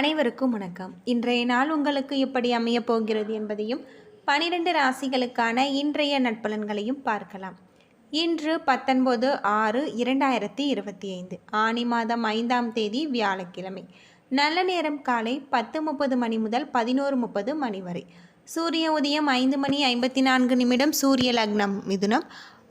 அனைவருக்கும் வணக்கம். இன்றைய நாள் உங்களுக்கு எப்படி அமையப் போகிறது என்பதையும் பனிரெண்டு ராசிகளுக்கான இன்றைய நட்பலன்களையும் பார்க்கலாம். இன்று பத்தொன்பது ஆறு இரண்டாயிரத்தி இருபத்தி ஐந்து. ஆனி மாதம் ஐந்தாம் தேதி வியாழக்கிழமை. நல்ல நேரம் காலை பத்து முப்பது மணி முதல் பதினோரு முப்பது மணி வரை. சூரிய உதயம் ஐந்து மணி ஐம்பத்தி நான்கு நிமிடம் சூரிய லக்னம் மிதுனம்.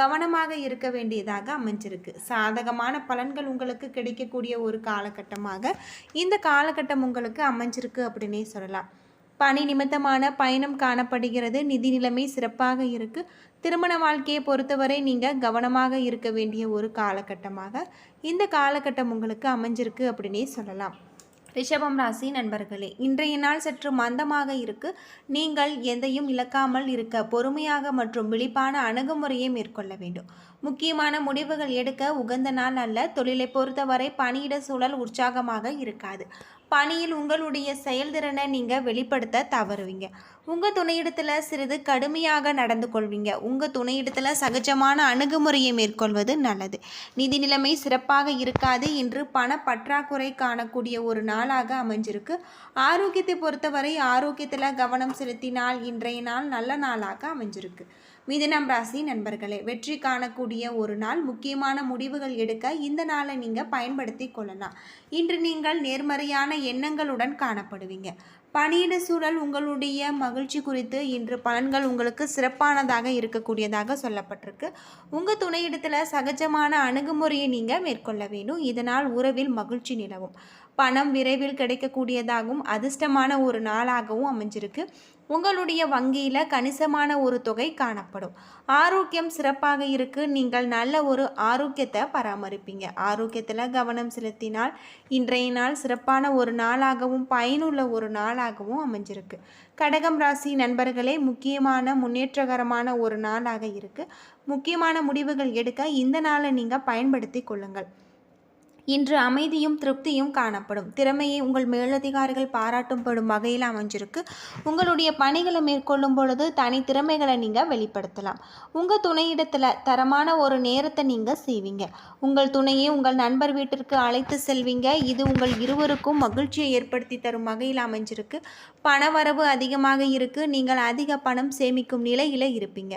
கவனமாக இருக்க வேண்டியதாக அமைஞ்சிருக்கு. சாதகமான பலன்கள் உங்களுக்கு கிடைக்கக்கூடிய ஒரு காலகட்டமாக இந்த காலகட்டம் உங்களுக்கு அமைஞ்சிருக்கு அப்படின்னே சொல்லலாம். பணி நிமித்தமான பயணம் காணப்படுகிறது. நிதி நிலைமை சிறப்பாக இருக்கு. திருமண வாழ்க்கையை பொறுத்தவரை நீங்கள் கவனமாக இருக்க வேண்டிய ஒரு காலகட்டமாக இந்த காலகட்டம் உங்களுக்கு அமைஞ்சிருக்கு அப்படின்னே சொல்லலாம். ரிஷபம் ராசி நண்பர்களே இன்றைய நாள் சற்று மந்தமாக இருக்கு. நீங்கள் எதையும் இழக்காமல் இருக்க பொறுமையாக மற்றும் விழிப்பான அணுகுமுறையை மேற்கொள்ள வேண்டும். முக்கியமான முடிவுகள் எடுக்க உகந்த நாள் அல்ல. தொழிலை பொறுத்தவரை பணியிட சூழல் உற்சாகமாக இருக்காது. பணியில் உங்களுடைய செயல்திறனை நீங்கள் வெளிப்படுத்த தவறுவீங்க. உங்கள் துணையிடத்தில் சிறிது கடுமையாக நடந்து கொள்வீங்க. உங்கள் துணையிடத்தில் சகஜமான அணுகுமுறையை மேற்கொள்வது நல்லது. நிதி நிலைமை சிறப்பாக இருக்காது இன்று பண பற்றாக்குறை காணக்கூடிய ஒரு நாளாக அமைஞ்சிருக்கு. ஆரோக்கியத்தை பொறுத்தவரை ஆரோக்கியத்தில் கவனம் செலுத்தினால் இன்றைய நாள் நல்ல நாளாக அமைஞ்சிருக்கு. மிதுனம் ராசி நண்பர்களே வெற்றி காணக்கூடிய ஒரு நாள் முக்கியமான முடிவுகள் எடுக்க இந்த நாளை நீங்கள் பயன்படுத்தி கொள்ளலாம். இன்று நீங்கள் நேர்மறையான எண்ணங்களுடன் காணப்படுவீங்க. பணியிட சூழல் உங்களுடைய மகிழ்ச்சி குறித்து இன்று பலன்கள் உங்களுக்கு சிறப்பானதாக இருக்கக்கூடியதாக சொல்லப்பட்டிருக்கு. உங்கள் துணையிடத்தில் சகஜமான அணுகுமுறையை நீங்கள் மேற்கொள்ள வேண்டும். இதனால் உறவில் மகிழ்ச்சி நிலவும். பணம் விரைவில் கிடைக்கக்கூடியதாகவும் அதிர்ஷ்டமான ஒரு நாளாகவும் அமைஞ்சிருக்கு. உங்களுடைய வங்கியில் கணிசமான ஒரு தொகை காணப்படும். ஆரோக்கியம் சிறப்பாக இருக்கு. நீங்கள் நல்ல ஒரு ஆரோக்கியத்தை பராமரிப்பீங்க. ஆரோக்கியத்தில் கவனம் செலுத்தினால் இன்றைய நாள் சிறப்பான ஒரு நாளாகவும் பயனுள்ள ஒரு நாளாகவும் அமைஞ்சிருக்கு. கடகம் ராசி நண்பர்களே முக்கியமான முன்னேற்றகரமான ஒரு நாளாக இருக்கு. முக்கியமான முடிவுகள் எடுக்க இந்த நாளை நீங்கள் பயன்படுத்தி கொள்ளுங்கள். இன்று அமைதியும் திருப்தியும் காணப்படும். திறமையை உங்கள் மேலதிகாரிகள் பாராட்டும்படும் வகையில் அமைஞ்சிருக்கு. உங்களுடைய பணிகளை மேற்கொள்ளும் பொழுது தனி திறமைகளை நீங்கள் வெளிப்படுத்தலாம். உங்கள் துணையிடத்தில் தரமான ஒரு நேரத்தை நீங்கள் செய்வீங்க. உங்கள் துணையை உங்கள் நண்பர் வீட்டிற்கு அழைத்து செல்வீங்க. இது உங்கள் இருவருக்கும் மகிழ்ச்சியை ஏற்படுத்தி தரும் வகையில் அமைஞ்சிருக்கு. பணவரவு அதிகமாக இருக்கு. நீங்கள் அதிக பணம் சேமிக்கும் நிலையில் இருப்பீங்க.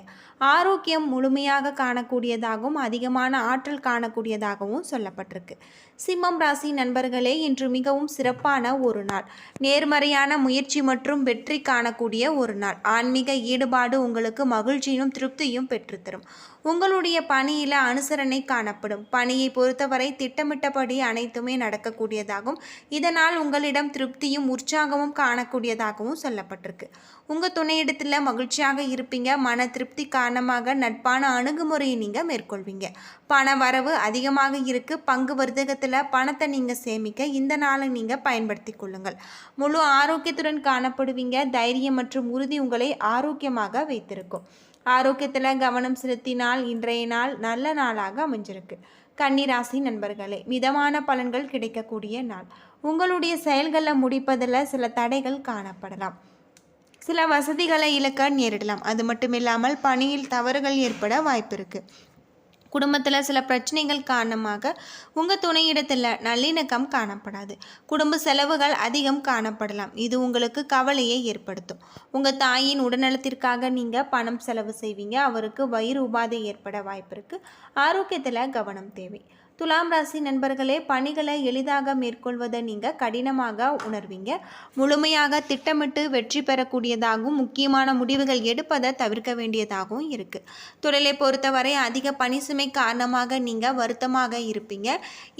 ஆரோக்கியம் முழுமையாக காணக்கூடியதாகவும் அதிகமான ஆற்றல் காணக்கூடியதாகவும் சொல்லப்பட்டிருக்கு. சிம்மம் ராசி நண்பர்களே இன்று மிகவும் சிறப்பான ஒரு நாள். நேர்மறையான முயற்சி மற்றும் வெற்றி காணக்கூடிய ஒரு நாள். ஆன்மீக ஈடுபாடு உங்களுக்கு மகிழ்ச்சியும் திருப்தியும் பெற்றுத்தரும். உங்களுடைய பணியில் அனுசரணை காணப்படும். பணியை பொறுத்தவரை திட்டமிட்டபடி அனைத்துமே நடக்கக்கூடியதாகும். இதனால் உங்களிடம் திருப்தியும் உற்சாகமும் காணக்கூடியதாகவும் சொல்லப்பட்டிருக்கு. உங்கள் துணையிடத்தில் மகிழ்ச்சியாக இருப்பீங்க. மன திருப்தி காரணமாக நட்பான அணுகுமுறையை நீங்கள் மேற்கொள்வீங்க. பண வரவு அதிகமாக இருக்கு. பங்கு வர்த்தகத்தில் பணத்தை நீங்கள் சேமிக்க இந்த நாளை நீங்கள் பயன்படுத்தி கொள்ளுங்கள். முழு ஆரோக்கியத்துடன் காணப்படுவீங்க. தைரியம் மற்றும் உறுதி உங்களை ஆரோக்கியமாக வைத்திருக்கும். ஆரோக்கியத்தில் கவனம் செலுத்தினால் இன்றைய நாள் நல்ல நாளாக அமைஞ்சிருக்கு. கன்னிராசி நண்பர்களே மிதமான பலன்கள் கிடைக்கக்கூடிய நாள். உங்களுடைய செயல்களை முடிப்பதில் சில தடைகள் காணப்படலாம். சில வசதிகளை இழக்க நேரிடலாம். அது மட்டும் இல்லாமல் பணியில் தவறுகள் ஏற்பட வாய்ப்பு இருக்குது குடும்பத்தில் சில பிரச்சனைகள் காரணமாக உங்கள் துணையிடத்தில் நல்லிணக்கம் காணப்படாது. குடும்ப செலவுகள் அதிகம் காணப்படலாம். இது உங்களுக்கு கவலையை ஏற்படுத்தும். உங்கள் தாயின் உடல்நலத்திற்காக நீங்கள் பணம் செலவு செய்வீங்க. அவருக்கு வயிறு உபாதை ஏற்பட வாய்ப்பு இருக்குது ஆரோக்கியத்தில் கவனம் தேவை. துலாம் ராசி நண்பர்களே பணிகளை எளிதாக மேற்கொள்வதை நீங்கள் கடினமாக உணர்வீங்க. முழுமையாக திட்டமிட்டு வெற்றி பெறக்கூடியதாகவும் முக்கியமான முடிவுகள் எடுப்பதை தவிர்க்க வேண்டியதாகவும் இருக்குது தொழிலை பொறுத்தவரை அதிக பணி சுமை காரணமாக நீங்கள் வருத்தமாக இருப்பீங்க.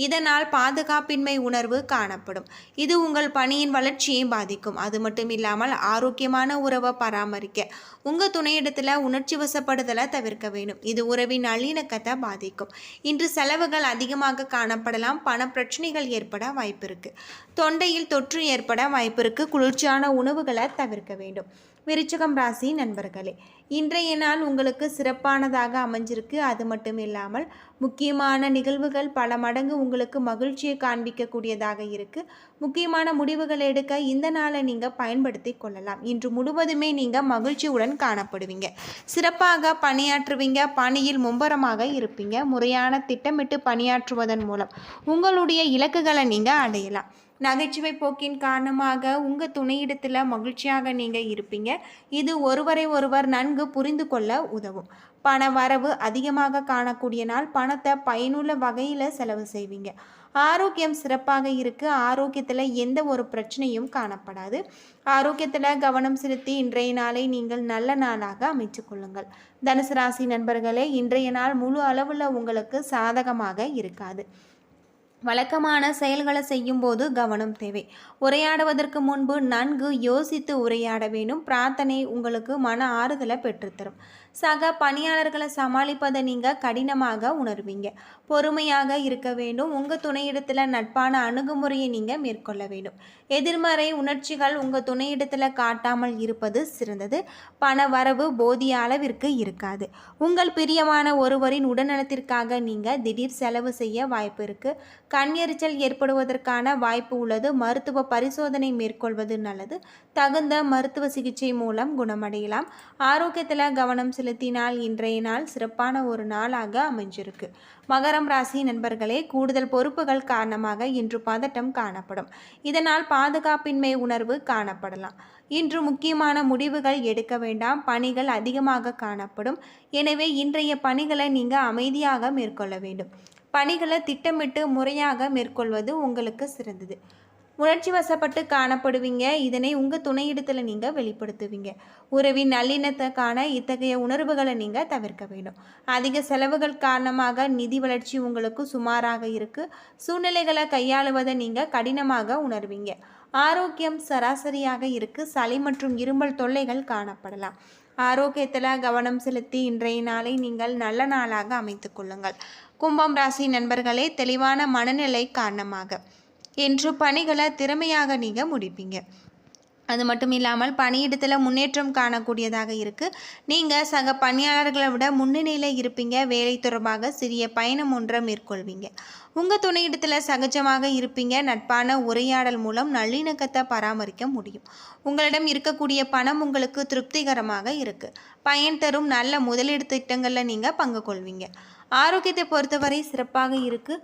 இதனால் பாதுகாப்பின்மை உணர்வு காணப்படும். இது உங்கள் பணியின் வளர்ச்சியை பாதிக்கும். அது மட்டும் இல்லாமல் ஆரோக்கியமான உறவை பராமரிக்க உங்கள் துணையிடத்தில் உணர்ச்சி வசப்படுதலை தவிர்க்க வேண்டும் இது உறவின் நல்லிணக்கத்தை பாதிக்கும். இன்று செலவுகள் அதிக அதிகமாக காணப்படலாம். பண பிரச்சனைகள் ஏற்பட வாய்ப்பு இருக்குது தொண்டையில் தொற்று ஏற்பட வாய்ப்பு இருக்குது குளிர்ச்சியான உணவுகளை தவிர்க்க வேண்டும். விருச்சகம் ராசி நண்பர்களே இன்றைய நாள் உங்களுக்கு சிறப்பானதாக அமைஞ்சிருக்கு. அது மட்டும் இல்லாமல் முக்கியமான நிகழ்வுகள் பல மடங்கு உங்களுக்கு மகிழ்ச்சியை காண்பிக்கக்கூடியதாக இருக்குது முக்கியமான முடிவுகள் எடுக்க இந்த நாளை நீங்கள் பயன்படுத்தி கொள்ளலாம். இன்று முழுவதுமே நீங்கள் மகிழ்ச்சியுடன் காணப்படுவீங்க. சிறப்பாக பணியாற்றுவீங்க பணியில் மும்பரமாக இருப்பீங்க. முறையான திட்டமிட்டு பணியாற்றுவதன் மூலம் உங்களுடைய இலக்குகளை நீங்கள் அடையலாம். நகைச்சுவை போக்கின் காரணமாக உங்கள் துணையிடத்தில் மகிழ்ச்சியாக நீங்கள் இருப்பீங்க. இது ஒருவரை ஒருவர் நன்கு புரிந்து கொள்ள உதவும். பண வரவு அதிகமாக காணக்கூடிய நாள் பணத்தை பயனுள்ள வகையில் செலவு செய்வீங்க. ஆரோக்கியம் சிறப்பாக இருக்குது ஆரோக்கியத்தில் எந்த ஒரு பிரச்சனையும் காணப்படாது. ஆரோக்கியத்தில் கவனம் செலுத்தி இன்றைய நாளை நீங்கள் நல்ல நாளாக அமைச்சு கொள்ளுங்கள். தனுசு ராசி நண்பர்களே இன்றைய நாள் முழு அளவில் உங்களுக்கு சாதகமாக இருக்காது. வழக்கமான செயல்களை செய்யும்போது கவனம் தேவை. உரையாடுவதற்கு முன்பு நன்கு யோசித்து உரையாட வேண்டும். பிரார்த்தனை உங்களுக்கு மன ஆறுதலை பெற்றுத்தரும். சக பணியாளர்களை சமாளிப்பதை நீங்கள் கடினமாக உணர்வீங்க. பொறுமையாக இருக்க வேண்டும். உங்கள் துணையிடத்தில் நட்பான அணுகுமுறையை நீங்கள் மேற்கொள்ள வேண்டும். எதிர்மறை உணர்ச்சிகள் உங்கள் துணையிடத்தில் காட்டாமல் இருப்பது சிறந்தது. பண வரவு போதிய அளவிற்கு இருக்காது. உங்கள் பிரியமான ஒருவரின் உடல்நலத்திற்காக நீங்கள் திடீர் செலவு செய்ய வாய்ப்பு இருக்குது கண் எரிச்சல் ஏற்படுவதற்கான வாய்ப்பு உள்ளது. மருத்துவ பரிசோதனை மேற்கொள்வது நல்லது. தகுந்த மருத்துவ சிகிச்சை மூலம் குணமடையலாம். ஆரோக்கியத்தில் கவனம் செலுத்தினால் இன்றைய நாள் சிறப்பான ஒரு நாளாக அமைஞ்சிருக்கு. மகரம் ராசி நண்பர்களே கூடுதல் பொறுப்புகள் காரணமாக இன்று பதட்டம் காணப்படும். இதனால் பாதுகாப்பின்மை உணர்வு காணப்படலாம். இன்று முக்கியமான முடிவுகள் எடுக்க வேண்டாம் பணிகள் அதிகமாக காணப்படும். எனவே இன்றைய பணிகளை நீங்கள் அமைதியாக மேற்கொள்ள வேண்டும். பணிகளை திட்டமிட்டு முறையாக மேற்கொள்வது உங்களுக்கு சிறந்தது. உணர்ச்சி வசப்பட்டு காணப்படுவீங்க. இதனை உங்கள் துணையிடத்தில் நீங்கள் வெளிப்படுத்துவீங்க. உறவின் நல்லிணத்துக்கான இத்தகைய உணர்வுகளை நீங்கள் தவிர்க்க வேண்டும். அதிக செலவுகள் காரணமாக நிதி வளர்ச்சி உங்களுக்கு சுமாராக இருக்குது சூழ்நிலைகளை கையாளுவதை நீங்கள் கடினமாக உணர்வீங்க. ஆரோக்கியம் சராசரியாக இருக்குது சளி மற்றும் இருமல் தொல்லைகள் காணப்படலாம். ஆரோக்கியத்தில் கவனம் செலுத்தி இன்றைய நாளை நீங்கள் நல்ல நாளாக அமைத்து கொள்ளுங்கள். கும்பம் ராசி நண்பர்களே தெளிவான மனநிலை காரணமாக. என்று பணிகளை திறமையாக நீங்கள் முடிப்பீங்க. அது மட்டும் இல்லாமல் பணியிடத்தில் முன்னேற்றம் காணக்கூடியதாக இருக்குது நீங்கள் சக பணியாளர்களை விட முன்னணியில் இருப்பீங்க. வேலை தொடர்பாக சிறிய பயணம் ஒன்றை மேற்கொள்வீங்க. உங்கள் துணையிடத்தில் சகஜமாக இருப்பீங்க. நட்பான உரையாடல் மூலம் நல்லிணக்கத்தை பராமரிக்க முடியும். உங்களிடம் இருக்கக்கூடிய பணம் உங்களுக்கு திருப்திகரமாக இருக்குது பயன் தரும் நல்ல முதலீடு திட்டங்களில் நீங்கள் பங்கு கொள்வீங்க. ஆரோக்கியத்தை பொறுத்தவரை சிறப்பாக இருக்குது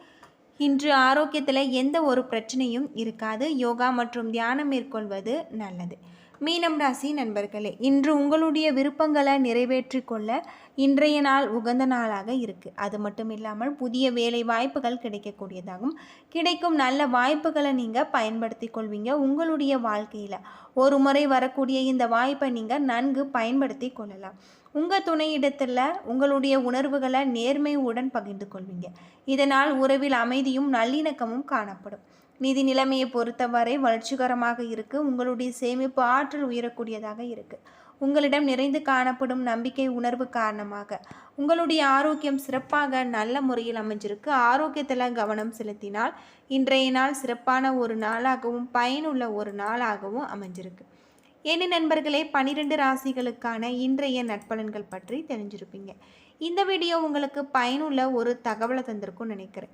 இன்று ஆரோக்கியத்தில் எந்த ஒரு பிரச்சனையும் இருக்காது. யோகா மற்றும் தியானம் மேற்கொள்வது நல்லது. மீனம் ராசி நண்பர்களே இன்று உங்களுடைய விருப்பங்களை நிறைவேற்றி கொள்ள இன்றைய நாள் உகந்த நாளாக இருக்குது அது மட்டும் இல்லாமல் புதிய வேலை வாய்ப்புகள் கிடைக்கக்கூடியதாகும் கிடைக்கும் நல்ல வாய்ப்புகளை நீங்கள் பயன்படுத்தி கொள்வீங்க உங்களுடைய வாழ்க்கையில். ஒரு முறை வரக்கூடிய இந்த வாய்ப்பை நீங்கள் நன்கு பயன்படுத்தி கொள்ளலாம். உங்கள் துணையிடத்தில் உங்களுடைய உணர்வுகளை நேர்மையுடன் பகிர்ந்து கொள்வீங்க. இதனால் உறவில் அமைதியும் நல்லிணக்கமும் காணப்படும். நிதி நிலைமையை பொறுத்தவரை வளர்ச்சிகரமாக இருக்குது உங்களுடைய சேமிப்பு ஆற்றல் உயரக்கூடியதாக இருக்குது உங்களிடம் நிறைந்து காணப்படும் நம்பிக்கை உணர்வு காரணமாக. உங்களுடைய ஆரோக்கியம் சிறப்பாக நல்ல முறையில் அமைஞ்சிருக்கு. ஆரோக்கியத்தில் கவனம் செலுத்தினால் இன்றைய நாள் சிறப்பான ஒரு நாளாகவும் பயனுள்ள ஒரு நாளாகவும் அமைஞ்சிருக்கு. என்ன நண்பர்களே பனிரெண்டு ராசிகளுக்கான இன்றைய நட்பலன்கள் பற்றி தெரிஞ்சிருப்பீங்க. இந்த வீடியோ உங்களுக்கு பயனுள்ள ஒரு தகவலை தந்திருக்கும்னு நினைக்கிறேன்.